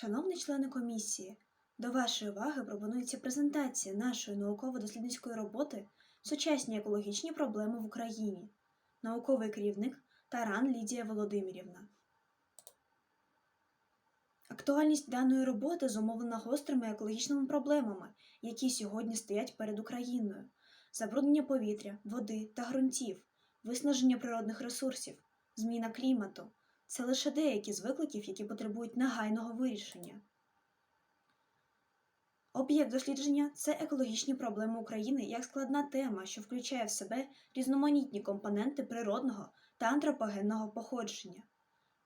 Шановні члени комісії, до вашої уваги пропонується презентація нашої науково-дослідницької роботи Сучасні екологічні проблеми в Україні. Науковий керівник Таран Лідія Володимирівна. Актуальність даної роботи зумовлена гострими екологічними проблемами, які сьогодні стоять перед Україною: забруднення повітря, води та ґрунтів, виснаження природних ресурсів, зміна клімату. Це лише деякі з викликів, які потребують негайного вирішення. Об'єкт дослідження це екологічні проблеми України як складна тема, що включає в себе різноманітні компоненти природного та антропогенного походження.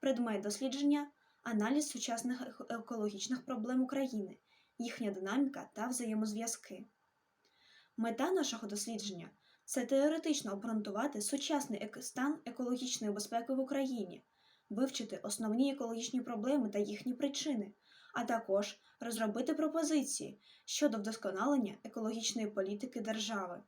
Предмет дослідження аналіз сучасних екологічних проблем України, їхня динаміка та взаємозв'язки. Мета нашого дослідження це теоретично обґрунтувати сучасний стан екологічної безпеки в Україні, вивчити основні екологічні проблеми та їхні причини, а також розробити пропозиції щодо вдосконалення екологічної політики держави.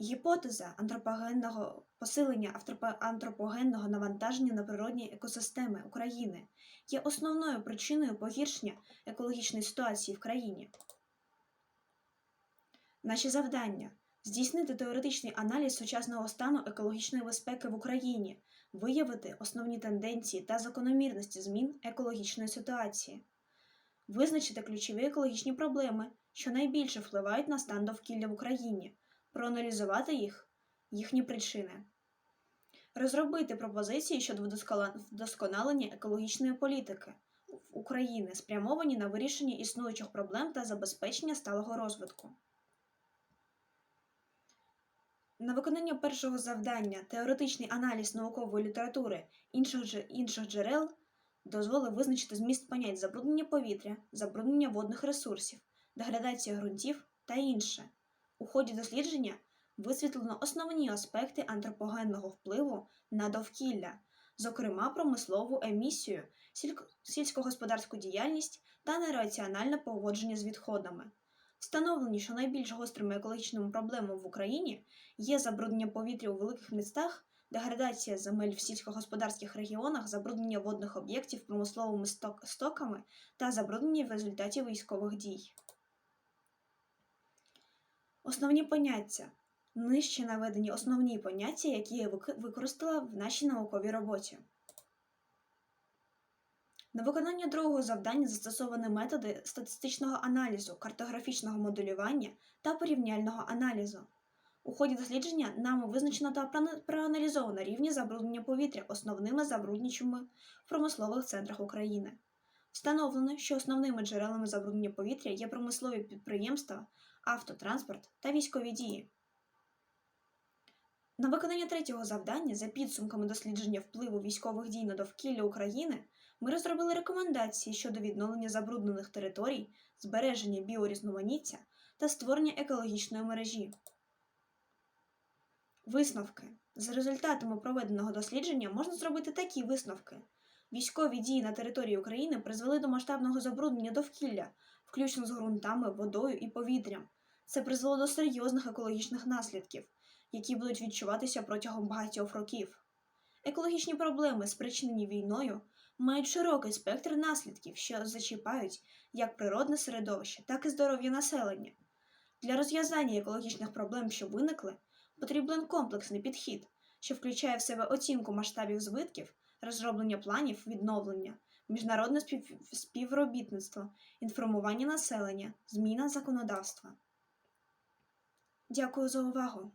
Гіпотеза антропогенного посилення антропогенного навантаження на природні екосистеми України є основною причиною погіршення екологічної ситуації в країні. Наші завдання здійснити теоретичний аналіз сучасного стану екологічної безпеки в Україні, виявити основні тенденції та закономірності змін екологічної ситуації, визначити ключові екологічні проблеми, що найбільше впливають на стан довкілля в Україні, проаналізувати їх, їхні причини, розробити пропозиції щодо вдосконалення екологічної політики України, спрямовані на вирішення існуючих проблем та забезпечення сталого розвитку. На виконання першого завдання теоретичний аналіз наукової літератури інших, інших джерел дозволив визначити зміст понять забруднення повітря, забруднення водних ресурсів, деградація ґрунтів та інше. У ході дослідження висвітлено основні аспекти антропогенного впливу на довкілля, зокрема промислову емісію, сільськогосподарську діяльність та нераціональне поводження з відходами. Встановлені, що найбільш гострими екологічними проблемами в Україні є забруднення повітря у великих містах, деградація земель в сільськогосподарських регіонах, забруднення водних об'єктів промисловими сток- стоками та забруднення в результаті військових дій. Основні поняття. Нижче наведені основні поняття, які я використала в нашій науковій роботі. На виконання другого завдання застосовані методи статистичного аналізу, картографічного моделювання та порівняльного аналізу. У ході дослідження нами визначено та проаналізовано рівні забруднення повітря основними забруднювачами в промислових центрах України. Встановлено, що основними джерелами забруднення повітря є промислові підприємства, автотранспорт та військові дії. На виконання третього завдання за підсумками дослідження впливу військових дій на довкілля України ми розробили рекомендації щодо відновлення забруднених територій, збереження біорізноманіття та створення екологічної мережі. Висновки. За результатами проведеного дослідження можна зробити такі висновки. Військові дії на території України призвели до масштабного забруднення довкілля, включно з ґрунтами, водою і повітрям. Це призвело до серйозних екологічних наслідків, які будуть відчуватися протягом багатьох років. Екологічні проблеми, спричинені війною, мають широкий спектр наслідків, що зачіпають як природне середовище, так і здоров'я населення. Для розв'язання екологічних проблем, що виникли, потрібен комплексний підхід, що включає в себе оцінку масштабів збитків, розроблення планів відновлення, міжнародне співробітництво, інформування населення, зміна законодавства. Дякую за увагу!